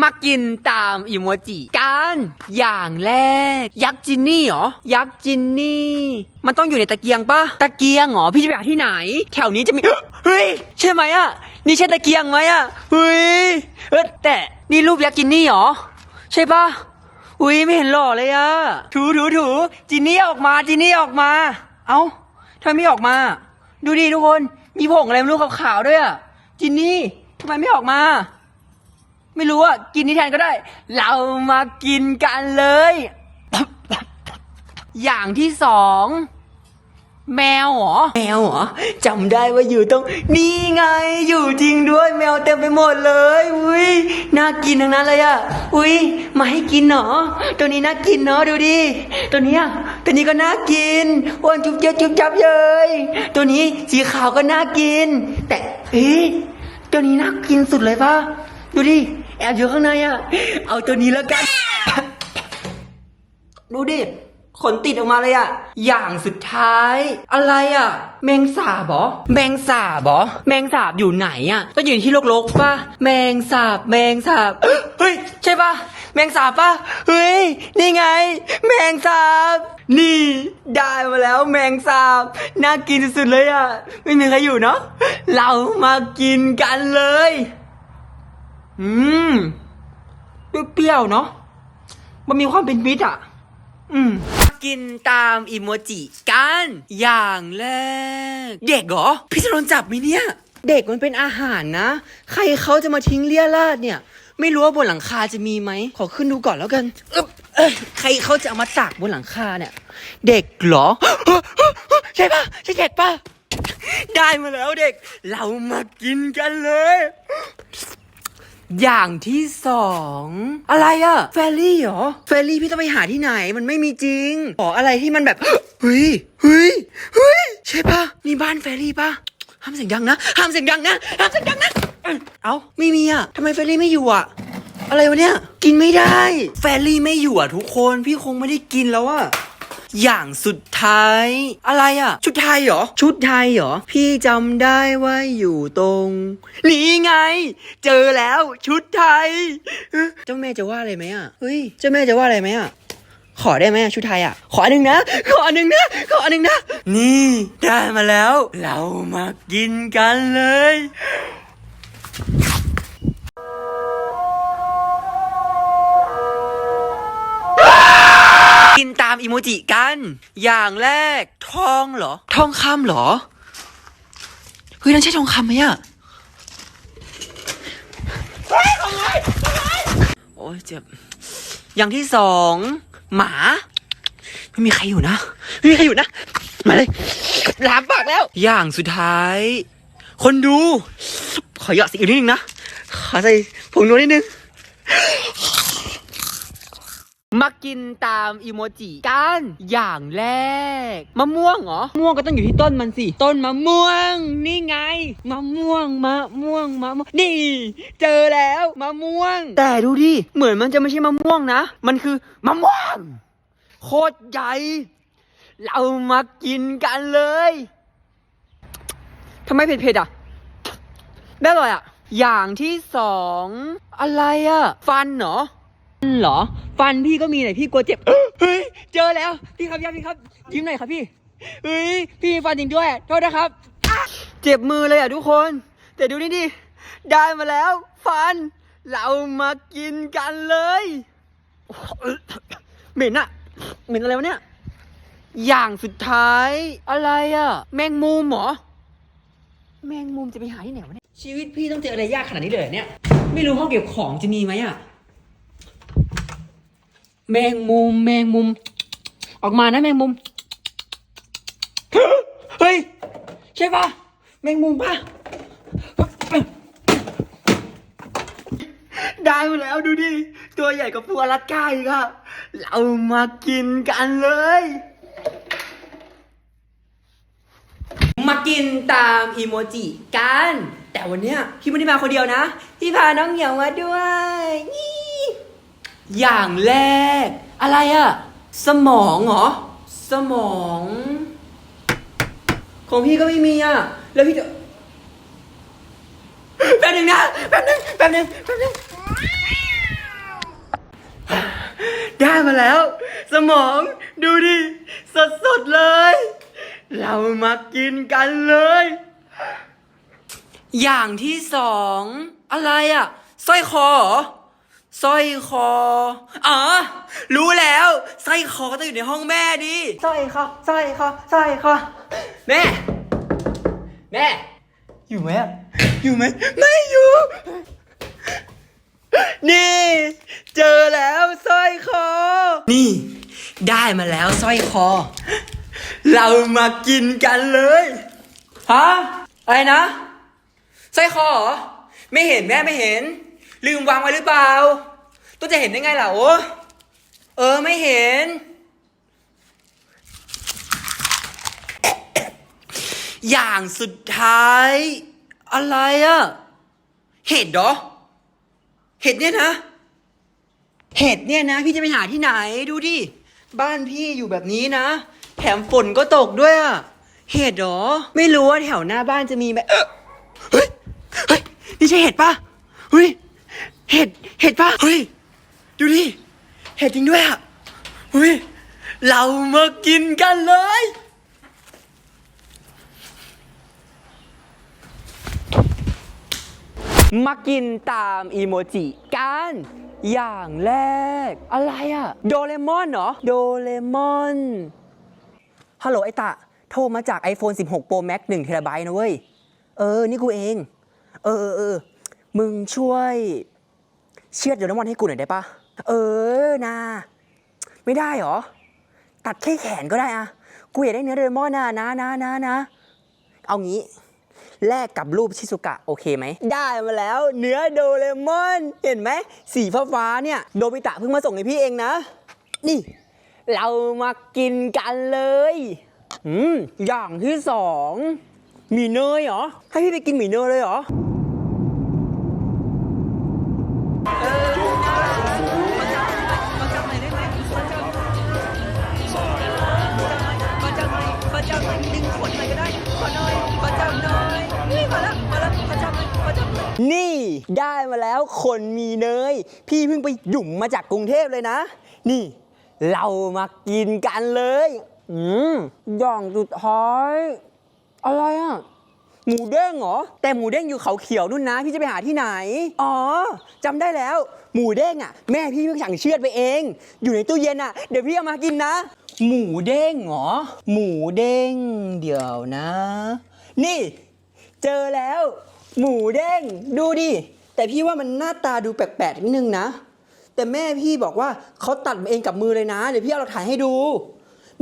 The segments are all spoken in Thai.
มากินตามอิโมจิกันอย่างแรก ยักษ์จินนี่เหรอ ยักษ์จินนี่ มันต้องอยู่ในตะเกียงปะตะเกียงเหรอ พี่จะไปหาที่ไหน แถวนี้จะมี เฮ้ย ใช่ไหมอะ นี่ใช่ตะเกียงไหมอะ เฮ้ย เออแต่นี่รูปยักษ์จินนี่เหรอ ใช่ปะอุ้ยไม่เห็นหล่อเลยอะ ถูถูถูจินนี่ออกมา จินนี่ออกมา เอ้าทำไมไม่ออกมา ดูดิทุกคน มีผงอะไรไม่รู้ขาวๆด้วยอะ จินนี่ทำไมไม่ออกมา ไม่รู้อะกินนี่แทนก็ได้ เรามากินกันเลย อย่างที่สองแมวเหรอ แมวเหรอจำได้ว่าอยู่ตรงนี่ไงอยู่จริงด้วยแมวเต็มไปหมดเลยอุ้ยน่ากินทั้งนั้นเลยอะอุ้ยมาให้กินเหรอตัวนี้น่ากินเนาะดูดิตัวนี้ตัวนี้ก็น่ากินอ้วนจุ๊บเจ๊ยบจุ๊บจับเย้ยตัวนี้สีขาวก็น่ากิน แต่เอ๊ะตัวนี้น่ากินสุดเลยปะดูดิ แอบอยู่ข้างในอะเอาตัวนี้แล้วกัน ดูดิ ขนติดออกมาเลยอะอย่างสุดท้าย อะไรอะแมงสาบเหรอแมงสาบเหรอแมงสาบอยู่ไหนอะต้องอยู่ที่โลกๆป่ะแมงสาบแมงสาบเฮ้ยใช่ป่ะแมงสาบป่ะเฮ้ยนี่ไง แมงสาบนี่ ได้มาแล้วแมงสาบน่ากินสุดๆเลยอะไม่มีใครอยู่เนาะเรามากินกันเลย อืม เปรี้ยวๆเนาะ มันมีความเป็นมิตรอะ อืม กินตามอิโมจิกัน อย่างแรก เด็กเหรอ พี่จะโดนจับไหมเนี่ย เด็กมันเป็นอาหารนะ ใครเขาจะมาทิ้งเลี่ยราดเนี่ย ไม่รู้ว่าบนหลังคาจะมีไหม ขอขึ้นดูก่อนแล้วกันอึ๊บเอ้ยใครเขาจะเอามาตากบนหลังคาเนี่ย เด็กเหรอ ใช่ปะใช่เด็กปะได้มาแล้วเด็ก เรามากินกันเลย อย่างที่สองอะไรอะแฟรี่เหรอแฟรี่พี่ต้องไปหาที่ไหนมันไม่มีจริงขออะไรที่มันแบบเฮ้ยเฮ้ยเฮ้ยใช่ปะนี่บ้านแฟรี่ปะห้ามเสียงดังนะห้ามเสียงดังนะห้ามเสียงดังนะเอ้าไม่มีอะทำไมแฟรี่ไม่อยู่อะอะไรวะเนี่ย กินไม่ได้ แฟรี่ไม่อยู่อะทุกคน พี่คงไม่ได้กินแล้วอะ อย่างสุดท้าย อะไรอะชุดไทยเหรอ ชุดไทยเหรอ พี่จำได้ว่าอยู่ตรงนี่ไง เจอแล้วชุดไทยเอ้อเจ้าแม่จะว่าอะไรไหมอะเฮ้ยเจ้าแม่จะว่าอะไรไหมอะขอได้ไหมอะชุดไทยอะ ขออันหนึ่งนะ ขออันหนึ่งนะ ขออันหนึ่งนะ นี่ได้มาแล้ว เรามากินกันเลย กินตามอิโมจิกัน อย่างแรก ทองเหรอ ทองคำเหรอ เฮ้ยนั่นใช่ทองคำไหมอะโอ้ยเจ็บ อย่างที่สองหมา ไม่มีใครอยู่นะ ไม่มีใครอยู่นะ มาเลยลามปากแล้ว อย่างสุดท้าย คนดู ขอหยอดสีอีกนิดนึงนะ ขอใส่ผงนัวนิดนึง มากินตามอีโมจิกันอย่างแรกมะม่วงเหรอม่วงก็ต้องอยู่ที่ต้นมันสิ ต้นมะม่วง นี่ไงมะม่วงมะม่วงมะม่วงนี่ เจอแล้วมะม่วง แต่ดูดิเหมือนมันจะไม่ใช่มะม่วงนะ มันคือมะม่วง โคตรใหญ่ เรามากินกันเลยทำไมเผ็ดๆอะได้เลยอะ อย่างที่สองอะไรอะ ฟันเหรอฟัน เหรอ ฟันพี่ก็มีหน่อยพี่กลัวเจ็บ เฮ้ย เจอแล้ว พี่ครับพี่ครับ ยิ้มหน่อยครับพี่ เฮ้ย พี่มีฟันจริงด้วย โทษนะครับ เจ็บมือเลยอะทุกคน แต่ดูนี่ดิ ได้มาแล้ว ฟัน เรามากินกันเลย เหม็นอะเหม็นอะไรวะเนี่ย อย่างสุดท้ายอะไรอะแมงมุมเหรอ แมงมุมจะไปหาที่ไหนวะเนี่ย ชีวิตพี่ต้องเจออะไรยากขนาดนี้เลยเหรอเนี่ย ไม่รู้ห้องเก็บของจะมีไหมอะ แมงมุม แมงมุม ออกมานะแมงมุม เฮ้ย ใช่ปะแมงมุมปะได้มาแล้วดูดิ ตัวใหญ่กว่าปูอลาสก้าอีกอะเรามากินกันเลย มากินตามอีโมจิกัน แต่วันเนี้ยพี่ไม่ได้มาคนเดียวนะ พี่พาน้องเหมียวมาด้วยนี่ อย่างแรก อะไรอะสมองเหรอ สมอง ของพี่ก็ไม่มีอะแล้วพี่จะแป๊บนึงนะแป๊บนึงแป๊บนึงแป๊บนึงได้มาแล้ว สมองดูดิ สดๆเลย เรามากินกันเลย อย่างที่สอง อะไรอะสร้อยคอเหรอ สร้อยคอ อ๋อ รู้แล้วสร้อยคอก็ต้องอยู่ในห้องแม่ดิสร้อยคอสร้อยคอสร้อยคอแม่ แม่ อยู่ไหมอะอยู่ไหมไม่อยู่ นี่ เจอแล้วสร้อยคอ นี่ ได้มาแล้วสร้อยคอ เรามากินกันเลยฮะอะไรนะสร้อยคอเหรอไม่เห็นแม่ไม่เห็น ลืมวางไว้หรือเปล่า ตัวจะเห็นได้ไงล่ะโอ้เออไม่เห็น อย่างสุดท้าย อะไรอะเห็ดเหรอ เห็ดเนี่ยนะ เห็ดเนี่ยนะ พี่จะไปหาที่ไหนดูดิ บ้านพี่อยู่แบบนี้นะ แถมฝนก็ตกด้วยอะเห็ดเหรอ ไม่รู้ว่าแถวหน้าบ้านจะมีไหมเออเฮ้ย เฮ้ย นี่ใช่เห็ดปะเฮ้ย เห็ด เห็ดปะเฮ้ย ดูดิ เห็ดจริงด้วยอะเฮ้ย เรามากินกันเลย มากินตามอีโมจิกันอย่างแรก อะไรอะโดเรมอนเหรอ โดเรมอน ฮัลโหลไอตะ โทรมาจาก iPhone 16 Pro Max 1เทราไบต์นะเว้ย เออ นี่กูเอง เออเออเออมึงช่วย เชือดโดเรมอนให้กูหน่อยได้ปะเออนะไม่ได้หรอ ตัดแค่แขนก็ได้อะกูอยากได้เนื้อโดเรมอนนะนะนะนะนะเอางี้แลกกับรูปชิซุกะโอเคไหม ได้มาแล้วเนื้อโดเรมอน เห็นไหม สีฟ้าฟ้าเนี่ย โดบิตะเพิ่งมาส่งให้พี่เองนะ นี่ เรามากินกันเลย อืม อย่างที่สองหมีเนยเหรอ ให้พี่ไปกินหมีเนยเลยเหรอ น่อยนี่ได้มาแล้วคนมีเนย พี่เพิ่งไปหยุ่มมาจากกรุงเทพเลยนะ นี่ เรามากินกันเลย อืมอย่างสุดท้ายอะไรอะหมูเด้งเหรอ แต่หมูเด้งอยู่เขาเขียวนู่นนะ พี่จะไปหาที่ไหน อ๋อจำได้แล้ว หมูเด้งอะ แม่พี่เพิ่งสั่งเชือดไปเอง อยู่ในตู้เย็นอะ เดี๋ยวพี่เอามากินนะ หมูเด้งเหรอ หมูเด้ง เดี๋ยวนะ นี่ เจอแล้ว หมูเด้งดูดิ แต่พี่ว่ามันหน้าตาดูแปลกๆนิดนึงนะ แต่แม่พี่บอกว่าเขาตัดมาเองกับมือเลยนะ เดี๋ยวพี่เอาเราถ่ายให้ดู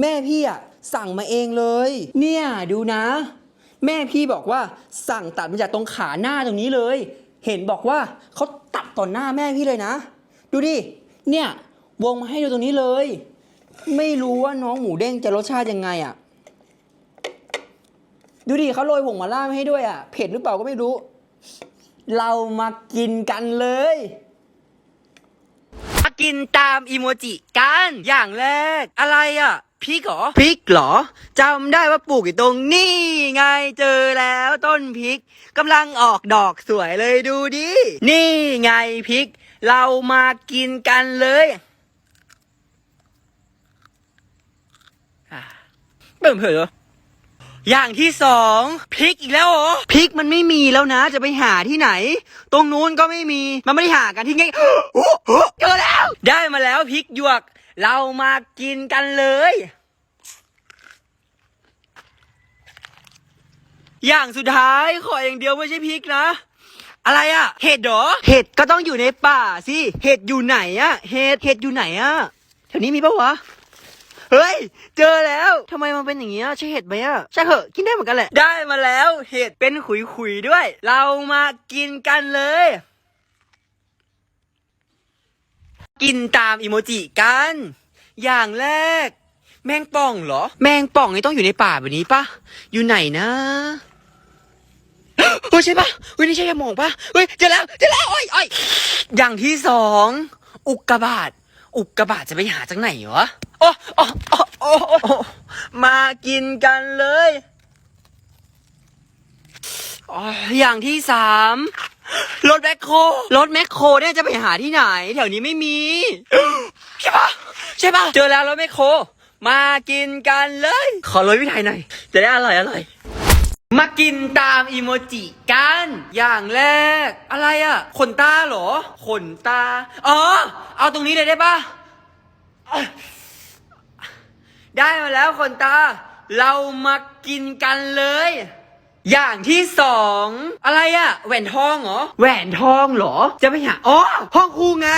แม่พี่อะสั่งมาเองเลย เนี่ยดูนะ แม่พี่บอกว่าสั่งตัดมาจากตรงขาหน้าตรงนี้เลย เห็นบอกว่าเขาตัดต่อหน้าแม่พี่เลยนะ ดูดิ เนี่ยวงมาให้ดูตรงนี้เลย ไม่รู้ว่าน้องหมูเด้งจะรสชาติยังไงอะ ดูดิเขาโรยผงมาล่ามาให้ด้วยอะ เผ็ดหรือเปล่าก็ไม่รู้ เรามากินกันเลยมากินตามอีโมจิกัน อย่างแรก อะไรอะพริกเหรอพริกเหรอจำได้ว่าปลูกอยู่ตรงนี่ไงเจอแล้วต้นพริกกำลังออกดอกสวยเลยดูดินี่ไงพริก เรามากินกันเลยอะเบิ่มเผลอ อย่างที่สองพริกอีกแล้วเหรอพริกมันไม่มีแล้วนะ จะไปหาที่ไหน ตรงนู้นก็ไม่มีมันไม่ได้หากันที่ไงโอ้โหเจอแล้ว ได้มาแล้วพริกหยวก เรามากินกันเลย อย่างสุดท้ายขออย่างเดียวไม่ใช่พริกนะ อะไรอะเห็ดเหรอเห็ดก็ต้องอยู่ในป่าสิเห็ดอยู่ไหนอะเห็ดเห็ดอยู่ไหนอะแถวนี้มีปะวะ เฮ้ย เจอแล้วทำไมมันเป็นอย่างเงี้ยใช่เห็ดไหมอะใช่เหอะกินได้เหมือนกันแหละ ได้มาแล้วเห็ดเป็นขุยๆด้วย เรามากินกันเลย กินตามอีโมจิกัน อย่างแรก แมงป่องเหรอ แมงป่องนี่ต้องอยู่ในป่าแบบนี้ปะอยู่ไหนนะเฮ้ยใช่ปะเฮ้ยนี่ใช่ยาหมองปะเฮ้ยเจอแล้วเจอแล้วโอ้ยโอ้ยอย่างที่สองอุกกาบาต อุกกาบาตจะไปหาจากไหนวะโอ้โอ้โอ้โอ้โอ้มากินกันเลยอ๋ออย่างที่สามรถแมคโครรถแมคโครเนี่ยจะไปหาที่ไหน แถวนี้ไม่มี ใช่ปะใช่ปะเจอแล้วรถแมคโครมากินกันเลย ขอรถวิถัยหน่อย จะได้อร่อยอร่อย มากินตามอีโมจิกัน อย่างแรก อะไรอะ่ะ ขนตาเหรอ ขนตา อ๋อ เอาตรงนี้เลยได้ปะได้มาแล้วขนตา เรามากินกันเลย อย่างที่สองอะไรอะแหวนทองเหรอ แหวนทองเหรอ จะไปหา อ๋อ ห้องครูไง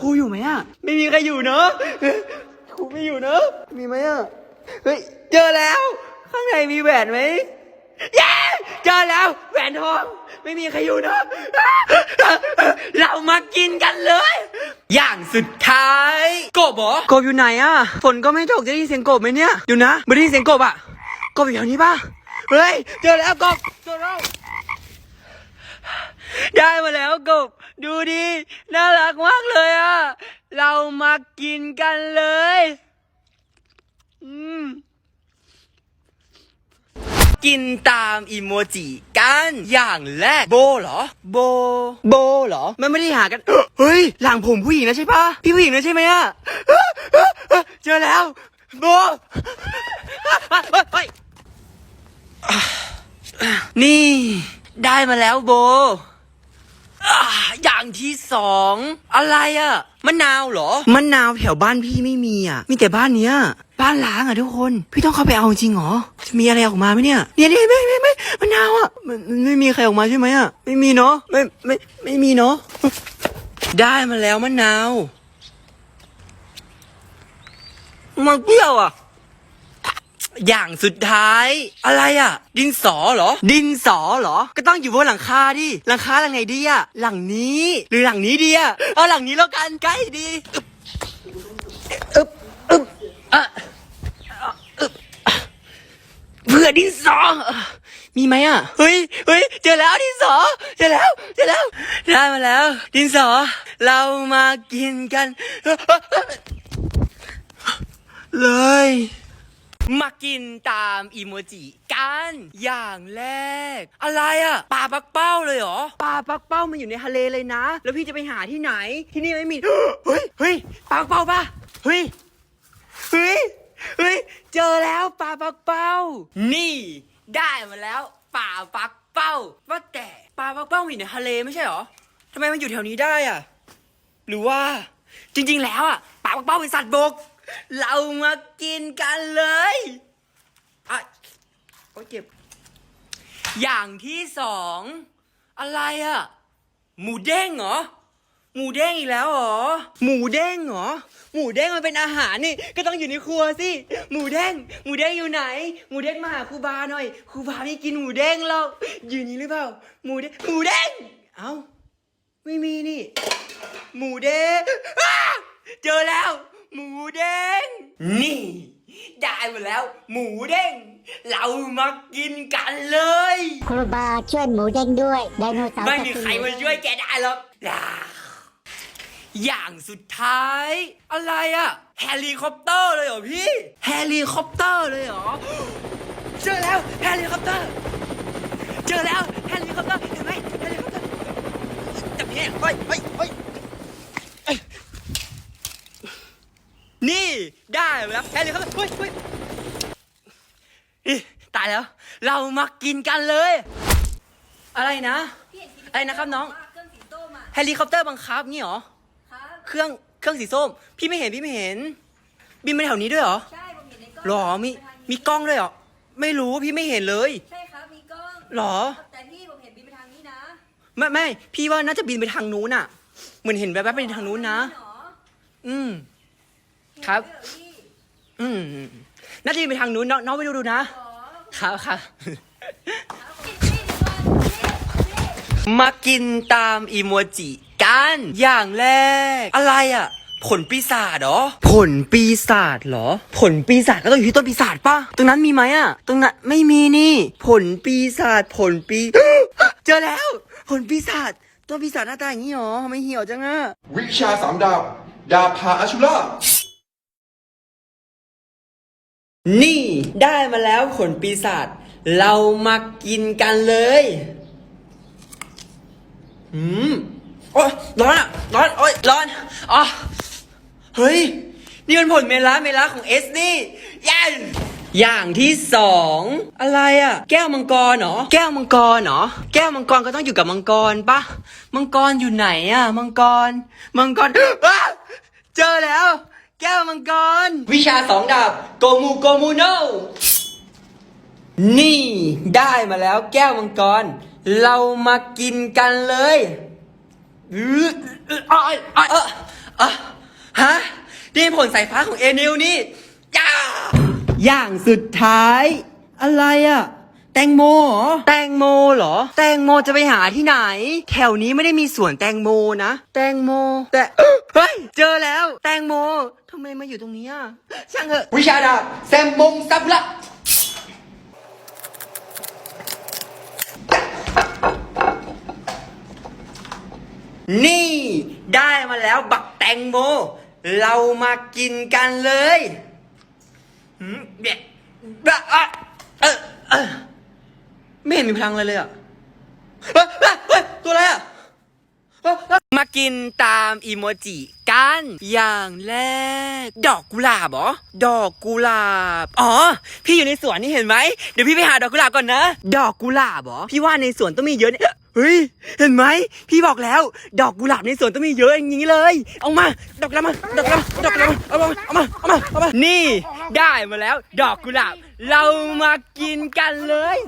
ครูอยู่ไหมอะไม่มีใครอยู่เนอะครูไม่อยู่เนอะมีไหมอะเฮ้ย เจอแล้ว ข้างในมีแหวนไหม เย้เจอแล้วแหวนทอง ไม่มีใครอยู่เนอะเรามากินกันเลย อย่างสุดท้าย กบเหรอกบอยู่ไหนอะฝนก็ไม่ตกจะได้ยินเสียงกบไหมเนี่ยอยู่นะไม่ได้ยินเสียงกบอะกบอยู่แถวนี้ป่ะเฮ้ยเจอแล้วกบเจอแล้วได้มาแล้วกบ ดูดิน่ารักมากเลยอะ เรามากินกันเลย อืม กินตามอีโมจิกันอย่างแรกโบเหรอ โบ โบเหรอ มันไม่ได้หากัน เฮ้ย หลังผมผู้หญิงนะใช่ปะพี่ผู้หญิงนะใช่ไหมอะเจอแล้ว โบนี่ ได้มาแล้วโบ อ่าอย่างที่สองอะไรอะมะนาวเหรอ มะนาวแถวบ้านพี่ไม่มีอะ มีแต่บ้านเนี้ย บ้านล้างอะทุกคน พี่ต้องเข้าไปเอาจริงเหรอ จะมีอะไรออกมาไหมเนี่ยเนี่ยเนี่ยไม่ไม่ไม่มะนาวอะมันมันไม่มีใครออกมาใช่ไหมอะ ไม่มีเนาะ ไม่ไม่ไม่มีเนาะ ได้มาแล้วมะนาว มันเปรี้ยวอะ อย่างสุดท้าย อะไรอะ ดินสอเหรอ ดินสอเหรอ ก็ต้องอยู่บนหลังคาดิหลังคาหลังไหนดีอะหลังนี้หรือหลังนี้ดีอะเอาหลังนี้แล้วกันใกล้ดีอึบอึบอะอึบเผื่อดินสอมีไหมอะ เฮ้ย เฮ้ย เจอแล้วดินสอ เจอแล้ว เจอแล้ว ได้มาแล้ว ดินสอ เรามากินกัน เลย มากินตามอีโมจิกันอย่างแรก อะไรอะปลาปักเป้าเลยเหรอปลาปักเป้ามันอยู่ในทะเลเลยนะ แล้วพี่จะไปหาที่ไหน ที่นี่ไม่มีเฮ้ยเฮ้ยปลาปักเป้าปะเฮ้ยเฮ้ยเฮ้ยเจอแล้วปลาปักเป้า นี่ ได้มาแล้วปลาปักเป้าว่าแต่ปลาปักเป้ามันอยู่ในทะเลไม่ใช่เหรอทำไมมันอยู่แถวนี้ได้อะหรือว่าจริง ๆ แล้วอะปลาปักเป้าเป็นสัตว์บก เรามากินกันเลยอะโอ้เจ็บ อย่างที่สอง อะไรอะหมูเด้งเหรอ หมูเด้งอีกแล้วเหรอ หมูเด้งเหรอ หมูเด้งมันเป็นอาหารนี่ ก็ต้องอยู่ในครัวสิ หมูเด้ง หมูเด้งอยู่ไหน หมูเด้งมาหาครูบาหน่อย ครูบาไม่กินหมูเด้งหรอก อยู่นี่หรือเปล่า หมูเด้ง หมูเด้ง เอ้า ไม่มีนี่ หมูเด้งเจอแล้ว หมูเด้ง นี่ ได้มาแล้ว หมูเด้ง เรามากินกันเลย ครูบาช่วยหมูเด้งด้วยไดโนเสาร์ไม่มีจะกินใครมาช่วยแกได้หรอกอ่าอย่างสุดท้าย อะไรอะเฮลิคอปเตอร์เลยเหรอพี่เฮลิคอปเตอร์เลยเหรอเจอแล้วเฮลิคอปเตอร์ เจอแล้วเฮลิคอปเตอร์เห็นไหมเฮลิคอปเตอร์จับเนี่ยเฮ้ยเฮ้ยเฮ้ยเอ้ย นี่ได้แล้วเฮลิคอปเตอร์เฮ้ยเฮ้ยนี่ตายแล้ว เรามากินกันเลย อะไรนะอะไรนะครับน้องเครื่องสีส้มอะเฮลิคอปเตอร์บังคับงี้เหรอครับเครื่องเครื่องสีส้ม พี่ไม่เห็นพี่ไม่เห็น บินมาแถวนี้ด้วยเหรอใช่ผมเห็นในกล้องหรอมีมีกล้องด้วยเหรอไม่รู้พี่ไม่เห็นเลยใช่ครับมีกล้องหรอแต่พี่ผมเห็นบินไปทางนี้นะไม่ไม่พี่ว่าน่าจะบินไปทางนู้นน่ะ เหมือนเห็นแวบๆไปทางนู้นนะหรออืม ครับเห็นด้วยเหอพี่อืมน่าจะบินไปทางนู้นน้องน้องไปดูดูนะหรอครับครับพี่พี่เดี๋ยวก่อนพี่พี่มากินตามอีโมจิกัน อย่างแรก อะไรอะ ผลปีศาจเหรอ ผลปีศาจเหรอ ผลปีศาจก็ต้องอยู่ที่ต้นปีศาจป่ะ ตรงนั้นมีไหมอะ ตรงนั้นไม่มีนี่ ผลปีศาจผลปี เจอแล้ว ผลปีศาจต้นปีศาจหน้าตาอย่างนี้เหรอทำไมเหี่ยวจังอะ วิชาสามดาบ ดาบพาอาชุล่า นี่ได้มาแล้วผลปีศาจเรามากินกันเลยอืมโอ้ยร้อนอะร้อนโอ้ยร้อนอ๋อเฮ้ย นี่มันผลเมล่าเมล่าของเอสนี่ยันอย่างที่สองอะไรอะแก้วมังกรเหรอแก้วมังกรเหรอแก้วมังกรก็ต้องอยู่กับมังกรปะมังกรอยู่ไหนอะมังกร มังกรอ้าเจอแล้ว แก้วมังกร วิชาสองดาบโกมูโกมูโนนี่ได้มาแล้วแก้วมังกร เรามากินกันเลยอืออื้ออ้อยอ้อยเออเออฮะนี่ผลสายฟ้าของเอเนิวนี่ย่าอย่างสุดท้าย อะไรอะ แตงโมเหรอ แตงโมเหรอ แตงโมจะไปหาที่ไหน แถวนี้ไม่ได้มีสวนแตงโมนะ แตงโม แต่เฮ้ย เจอแล้ว แตงโมทำไมมาอยู่ตรงนี้อะช่างเถอะ วิชาดาบแซมบงซับละ นี่ได้มาแล้วบักแตงโม เรามากินกันเลยหืมเบ็ดบะอะเออเออ ไม่เห็นมีพลังเลยเลยอะเฮ้ยเฮ้ยเฮ้ยตัวอะไรอะเฮ้ยเฮ้ยมากินตามอีโมจิกัน อย่างแรก ดอกกุหลาบเหรอ ดอกกุหลาบ อ๋อ พี่อยู่ในสวนนี่เห็นไหม เดี๋ยวพี่ไปหาดอกกุหลาบก่อนนะ ดอกกุหลาบเหรอ พี่ว่าในสวนต้องมีเยอะเนี่ยเฮ้ย เห็นไหม พี่บอกแล้ว ดอกกุหลาบในสวนต้องมีเยอะอย่างนี้เลย เอามา ดอกกุหลาบมา ดอกกุหลาบมาดอกกุหลาบมาเอามา เอามา เอามา เอามา นี่ ได้มาแล้ว ดอกกุหลาบ เรามากินกันเลย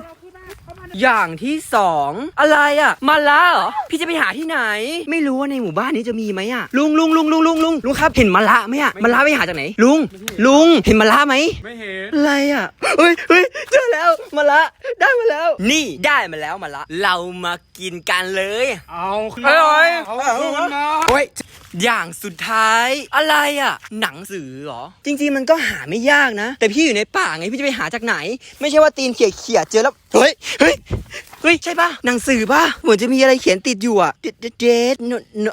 อย่างที่สองอะไรอะ มาละเหรอ พี่จะไปหาที่ไหน ไม่รู้ว่าในหมู่บ้านนี้จะมีไหมอะ ลุงลุงลุงลุงลุงลุงลุงครับ เห็นมาละไหมอะมาละไปหาจากไหน ลุง ลุงเห็นมาละไหมไม่เห็น อะไรอะเฮ้ยเฮ้ยเจอแล้วมาละได้มาแล้ว นี่ได้มาแล้วมาละ เรามากินกันเลย เอาขึ้นเอ้มายเอ้เอายขึ้นมา โอ้ย อย่างสุดท้ายอะไรอะ หนังสือเหรอ จริงๆมันก็หาไม่ยากนะ แต่พี่อยู่ในป่าไงพี่จะไปหาจากไหน ไม่ใช่ว่าตีนเขี่ยเขี่ยๆเจอแล้วเฮ้ยเฮ้ยเฮ้ยใช่ปะหนังสือปะเหมือนจะมีอะไรเขียนติดอยู่อะเดดเดด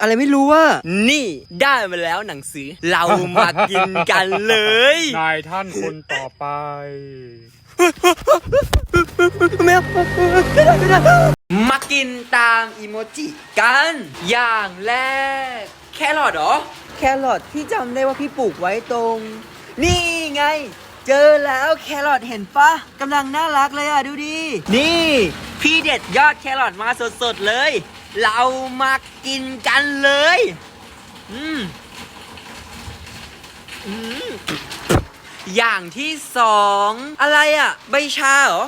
อะไรไม่รู้อะนี่ได้มาแล้วหนังสือ เรามากินกันเลย นายท่านคนต่อไปไม่เอาไม่ได้ไม่ได้มากินตามอีโมจิกันอย่างแรกแค รอทเหรอ แครอทที่จำได้ว่าพี่ปลูกไว้ตรง นี่ไง เจอแล้วแครอทเห็นปะกำลังน่ารักเลยอะดูดิ นี่ พี่เด็ดยอดแครอทมาสดๆเลย เรามากินกันเลย อืมอืมอย่างที่สองอะไรอะ ใบชาเหรอ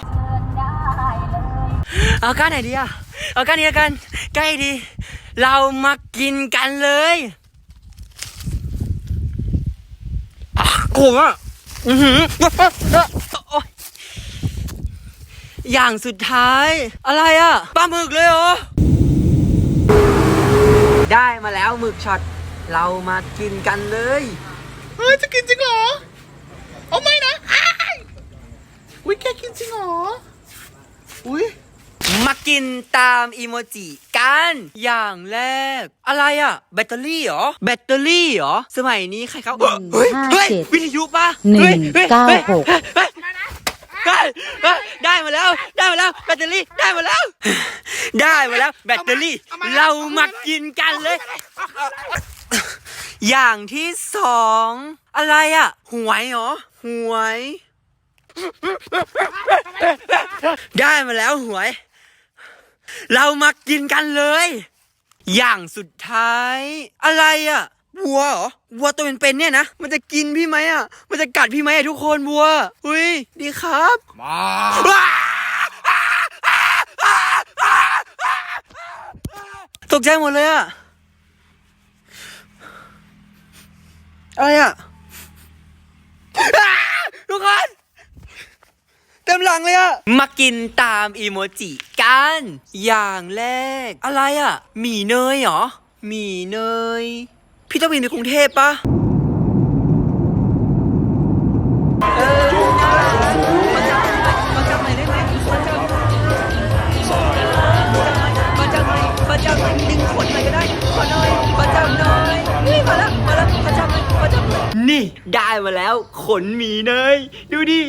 เอาก้านไหนดีอะ เอาก้านนี้ละกันใกล้ดี เรามากินกันเลยอโอ้โหอะอือหืออย่างสุดท้าย อะไรอะปลาหมึกเลยเหรอ ได้มาแล้วหมึกช็อต เรามากินกันเลย เฮ้ย จะกินจริงเหรอ เอาไม่นะอุ้ยแกกินจริงเหรอ อุ้ย มากินตามอีโมจิกัน อย่างแรก อะไรอะแบตเตอรี่เหรอ แบตเตอรี่เหรอ สมัยนี้ใครเขาหนึ่งเฮ้ยห้าเฮ้ยเจ็ดวิทยุปะหนึ่งฮ้ยฮ้ยเก้าฮ้ยหกเฮ้ยเฮ้ยเฮ้ยได้มาแล้ว ได้มาแล้ว แบตเตอรี่ได้มาแล้ว ได้มาแล้ว แบตเตอรี่ เรามากินกันเลย อย่างที่สอง อะไรอะหวยเหรอหวย ได้มาแล้วหวย เรามากินกันเลย อย่างสุดท้าย อะไรอะ่ะวัวเหรอวัวตัวเป็นๆเนี่ยนะ มันจะกินพี่ไหมอะ่ะ มันจะกัดพี่ไหมอะทุกคนวัวอุ้ยดีครับมาว้าตกใจหมดเลยอะ่ะอะไรอะ่ะอ้าทุกคน เต็มหลังเลยอะมากินตามอีโมจิกัน อย่างแรก อะไรอะหมี่เนยเหรอหมี่เนย พี่ต้องไปในกรุงเทพปะนี่ได้มาแล้วขนหมีเนย ดูดิ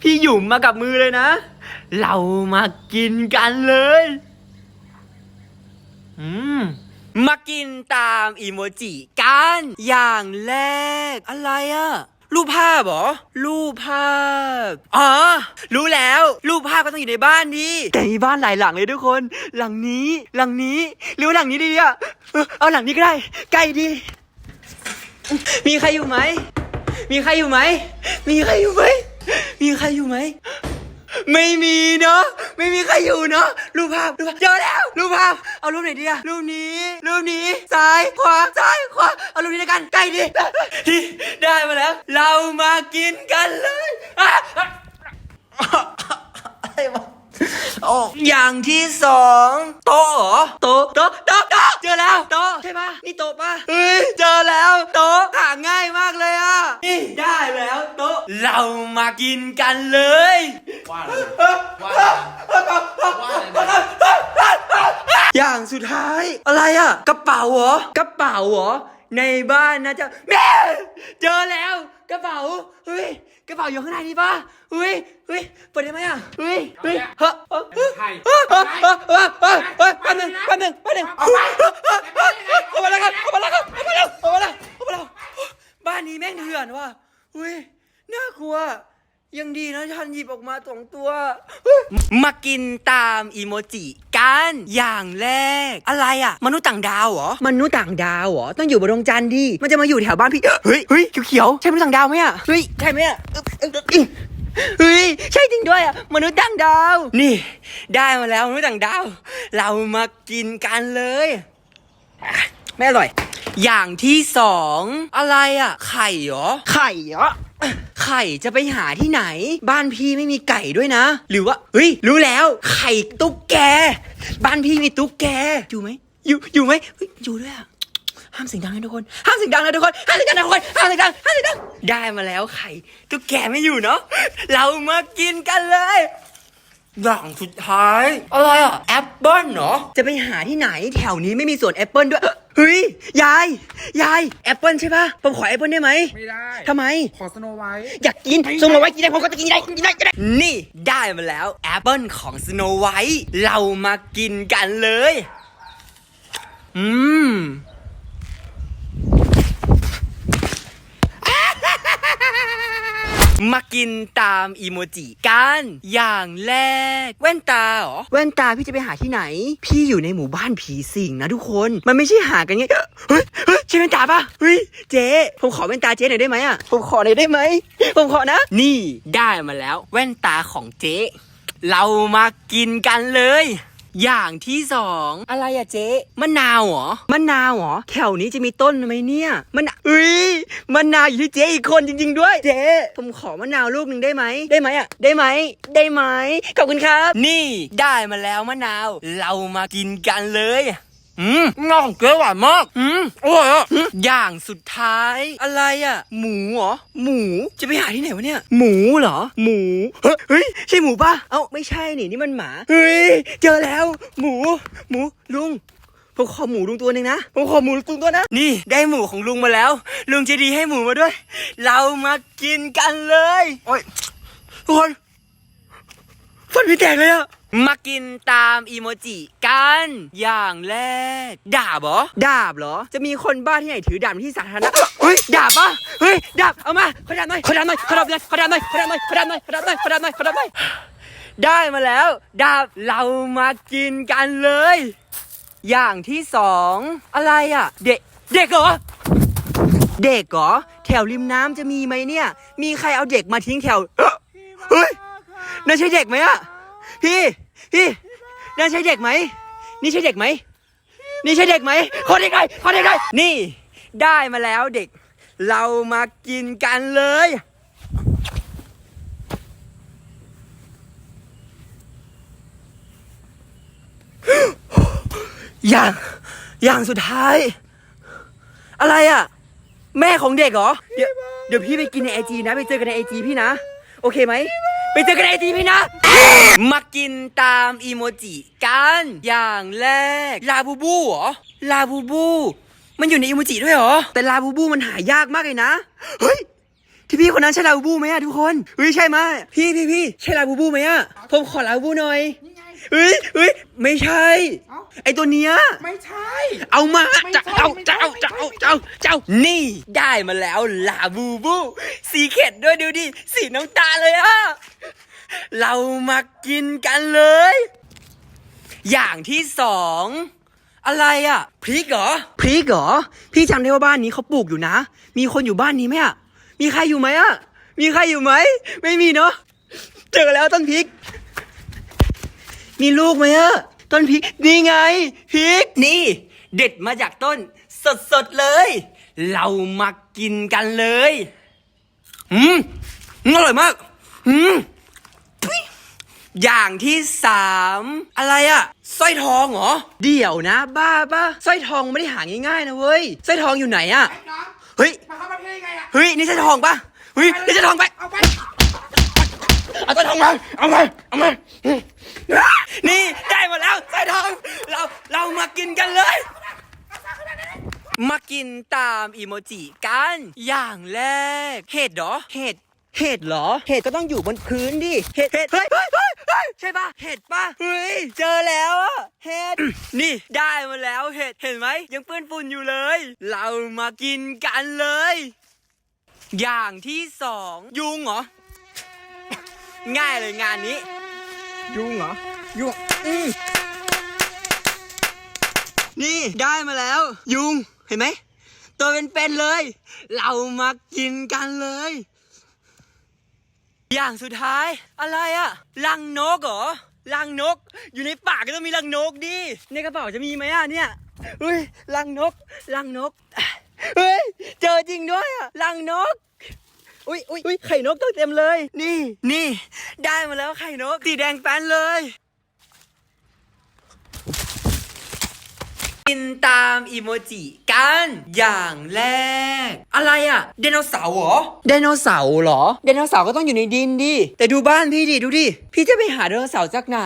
พี่หยุ่มมากับมือเลยนะ เรามากินกันเลย อืม มากินตามอีโมจิกัน อย่างแรก อะไรอะรูปภาพเหรอ รูปภาพ อ๋อ รู้แล้ว รูปภาพก็ต้องอยู่ในบ้านดิแต่มีบ้านหลายหลังเลยทุกคน หลังนี้ หลังนี้ หรือว่าหลังนี้ดีอะเออเอาหลังนี้ก็ได้ ใกล้ดี มีใครอยู่ไหม มีใครอยู่ไหม มีใครอยู่ไหม มีใครอยู่ไหม ไม่มีเนาะ ไม่มีใครอยู่เนาะ รูปภาพ รูปภาพเจอแล้ว รูปภาพ เอารูปไหนดีอะรูปนี้ รูปนี้ ซ้าย ขวา ซ้าย ขวา เอารูปนี้ด้วยกัน ใกล้ดีที่ได้มาแล้ว เรามากินกันเลย อะอะไรวะ โอ้อย่างที่สองโต๊ะเหรอโต๊ะโต๊ะโต๊ะโต๊ะเจอแล้วโต๊ะใช่ปะนี่โต๊ะปะเฮ้ยเจอแล้วโต๊ะหาง่ายมากเลยอะนี่ได้แล้วโต๊ะเรามากินกันเลยว่าอะไรว่าอะไรอย่างสุดท้าย อะไรอะ กระเป๋าเหรอกระเป๋าเหรอในบ้านนะจ๊ะแม่เจอแล้ว กระเป๋าเฮ้ยกระเป๋าอยู่ข้างในนี่ปะเฮ้ยเฮ้ยเปิดได้ไหมอะเฮ้ยเฮ้ยเฮ้ยเฮ้ยเฮ้ยใครเฮ้ยเฮ้ยเฮ้ยเฮ้ยเฮ้ยเฮ้ยแป๊บนึงแป๊บนึงแป๊บนึงเอาไปเอาไปแล้วครับเอาไปแล้วครับเอาไปแล้วเอาไปแล้วเอาไปแล้วบ้านนี้แม่งเถื่อนว่ะเฮ้ยน่ากลัว ยังดีนะท่านหยิบออกมาสองตัว มากินตามอีโมจิกันอย่างแรก อะไรอะ มนุษย์ต่างดาวเหรอ มนุษย์ต่างดาวเหรอ ต้องอยู่บนดวงจันทร์ดิ มันจะมาอยู่แถวบ้านพี่ เฮ้ยเฮ้ยเขียวๆใช่มนุษย์ต่างดาวไหมอะ เฮ้ย ใช่ไหมอะอึ๊บอึ๊บอึ๊บเฮ้ย ใช่จริงด้วยอะ มนุษย์ต่างดาว นี่ ได้มาแล้วมนุษย์ต่างดาว เรามากินกันเลยอะไม่อร่อย อย่างที่สองอะไรอะ ไข่เหรอ ไข่เหรอ ไข่จะไปหาที่ไหน บ้านพี่ไม่มีไก่ด้วยนะ หรือว่าเฮ้ยรู้แล้ว ไข่ตุ๊กแก บ้านพี่มีตุ๊กแกอยู่ไหมอยู่อยู่ไหมเฮ้ยอยู่ด้วยอะห้ามเสียงดังนะทุกคนห้ามเสียงดังนะทุกคนห้ามเสียงดังนะทุกคนห้ามเสียงดังห้ามเสียงดังได้มาแล้วไข่ตุ๊กแกไม่อยู่เนาะเรามากินกันเลยอย่างสุดท้ายอะไรอะแอปเปิลเหรอจะไปหาที่ไหนแถวนี้ไม่มีสวนแอปเปิลด้วย เฮ้ย ยาย ยายแอปเปิลใช่ปะผมขอแอปเปิลได้ไหมไม่ได้ ทำไม ขอสโนไว้อยากกินสโนไวท์กินได้ผมก็จะกินได้กินได้กินได้ นี่ได้มาแล้วแอปเปิลของสโนไวท์เรามากินกันเลย อืม มากินตามอีโมจิกัน อย่างแรก แว่นตาเหรอ แว่นตาพี่จะไปหาที่ไหน พี่อยู่ในหมู่บ้านผีสิงนะทุกคน มันไม่ใช่หากันง่ายเฮ้ยเฮ้ยใช่แว่นตาปะเฮ้ยเจ๊ผมขอแว่นตาเจ๊หน่อยได้ไหมอะผมขอหน่อยได้ไหมผมขอนะ นี่ได้มาแล้ว แว่นตาของเจ๊เรามากินกันเลย อย่างที่สองอะไรอะเจ๊มะนาวเหรอมะนาวเหรอแถวนี้จะมีต้นไหมเนี่ยมะนาวเฮ้ยมะนาวอยู่ที่เจ๊อีกคนจริง ๆ ด้วย เจ๊ผมขอมะนาวลูกหนึ่งได้ไหมได้ไหมอะได้ไหมได้ไหมขอบคุณครับ นี่ได้มาแล้วมะนาว เรามากินกันเลย อืมน่องเกลือหวานมาก อืมอร่อยอะอืมอย่างสุดท้าย อะไรอะ หมูเหรอ หมู จะไปหาที่ไหนวะเนี่ย หมูเหรอ หมู เฮ้ยเฮ้ยใช่หมูป่ะ เอ้าไม่ใช่นี่นี่มันหมา เฮ้ยเจอแล้ว หมู หมูลุง ผมขอหมูลุงตัวหนึ่งนะ ผมขอหมูลุงตัวนะ นี่ได้หมูของลุงมาแล้ว ลุงใจะดีให้หมูมาด้วย เรามากินกันเลย โอ้ยทุกคนฟันพี่แตกเลยอะ มากินตามอีโมจิกัน อย่างแรก ดาบเหรอ ดาบเหรอ จะมีคนบ้าที่ไหนถือดาบในที่สาธารณะเฮ้ย ดาบปะเฮ้ย ดาบ เอามาขอดาบหน่อยขอดาบหน่อยขอดาบหน่อยขอดาบหน่อยขอดาบหน่อยขอดาบหน่อยขอดาบหน่อยขอดาบหน่อยขอดาบหน่อย ได้มาแล้ว ดาบ เรามากินกันเลย อย่างที่สอง อะไรอะ เด็ก เด็กเหรอ เด็กเหรอ แถวริมน้ำจะมีไหมเนี่ย มีใครเอาเด็กมาทิ้งแถว เฮ้ยนั่นใช่เด็กไหมอะ พี่ พี่นั่นใช่เด็กไหม นี่ใช่เด็กไหม นี่ใช่เด็กไหมขอเด็กหน่อยขอเด็กหน่อยนี่ ได้มาแล้วเด็ก เรามากินกันเลย อย่าง อย่างสุดท้าย อะไรอะแม่ของเด็กเหรอ เดี๋ยวเดี๋ยวพี่ไปกินในไอจีนะ ไปเจอกันในไอจีพี่นะ โอเคไหม ไปเจอกันไอทีพี่นะ มากินตามอีโมจิกัน อย่างแรก ลาบูบูเหรอ ลาบูบู มันอยู่ในอีโมจิด้วยเหรอ แต่ลาบูบูมันหายากมากเลยนะ เฮ้ยที่พี่คนนั้นใช่ลาบูบูไหมอะทุกคนเฮ้ยใช่ไหมพี่พี่พี่ใช่ลาบูบูไหมอะผมขอลาบูบูหน่อย เฮ้ยเฮ้ยไม่ใช่ เอ้าไอตัวเนี้ย ไม่ใช่ เอามา ไม่จะใช่เอา ไม่จะใช่เอา ไม่จะใช่เอาไม่จะใช่เอา จะเอา นี่ ได้มาแล้วลาบูบู สีเข็ดด้วยดูดิ สีน้ำตาลเลยอะเรามากินกันเลย อย่างที่สอง อะไรอะพริกเหรอ พริกเหรอ พี่จำได้ว่าบ้านนี้เขาปลูกอยู่นะ มีคนอยู่บ้านนี้ไหมอะมีใครอยู่ไหมอะมีใครอยู่ไหม ไม่มีเนาะ เจอแล้วต้นพริก มีลูกไหมอะต้นพริกนี่ไงพริกนี่ เด็ดมาจากต้น สดๆเลย เรามากินกันเลยอืมอืมอร่อยมากอืมปิ๊ยอย่างที่สามอะไรอะสร้อยทองเหรอ เดี๋ยวนะ บ้าปะสร้อยทองไม่ได้หาง่ายๆนะเว้ยสร้อยทองอยู่ไหนอะน้องเฮ้ยมาเข้าประเทศไงอะเฮ้ยนี่สร้อยทองปะเฮ้ยนี่สร้อยทองไป เอาสร้อยทองมาเอามาเอามานี่ได้มาแล้วสร้อยทองเราเรามากินกันเลย มากินตามอีโมจิกัน อย่างแรก เห็ดเหรอ เห็ด เห็ดเหรอ เห็ดก็ต้องอยู่บนพื้นดิ เห็ดเห็ดเฮ้ยเฮ้ยเฮ้ยเฮ้ยใช่ปะเห็ดปะเฮ้ย เจอแล้วอะเห็ด นี่ได้มาแล้วเห็ด เห็นไหม ยังเปื้อนฝุ่นอยู่เลย เรามากินกันเลย อย่างที่สองยุงเหรอ ง่ายเลยงานนี้ ยุงเหรอ ยุงอืมนี่ได้มาแล้ว ยุงเห็นไหม ตัวเป็นๆเลย เรามากินกันเลย อย่างสุดท้ายอะไรอะลังนกเหรอลังนก อยู่ในป่ากก็ต้องมีลังนกดิในกระเป๋าจะมีไหมอะเนี่ยเฮ้ยลังนกลังนกเฮ้ยเจอจริงด้วยอะลังนก อุ้ยอุ้ยอุ้ยไข่นกต้องเต็มเลย นี่ นี่ ได้มาแล้วไข่นกสีแดงแป้นเลย กินตามอีโมจิกันอย่างแรก อะไรอะไดโนเสาร์เหรอไดโนเสาร์เหรอไดโนเสาร์ก็ต้องอยู่ในดินดิแต่ดูบ้านพี่ดิดูดิพี่จะไปหาไดโนเสาร์จากไหน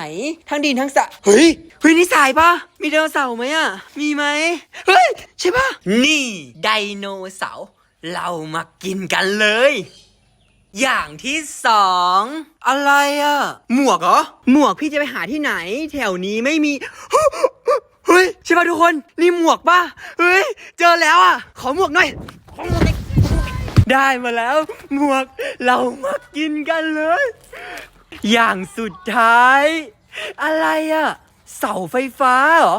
ทั้งดินทั้งสระเฮ้ยเฮ้ยนี่สายปะมีไดโนเสาร์ไหมอะมีไหมเฮ้ยใช่ปะนี่ไดโนเสาร์ เรามากินกันเลย อย่างที่สอง อะไรอะหมวกเหรอ หมวกพี่จะไปหาที่ไหน แถวนี้ไม่มี เฮ้ยใช่ป่ะทุกคน นี่หมวกป่ะ เฮ้ย เจอแล้วอะขอหมวกหน่อยขอหมวกหน่อยได้มาแล้ว หมวกเรามากินกันเลย อย่างสุดท้าย อะไรอะเสาไฟฟ้าเหรอ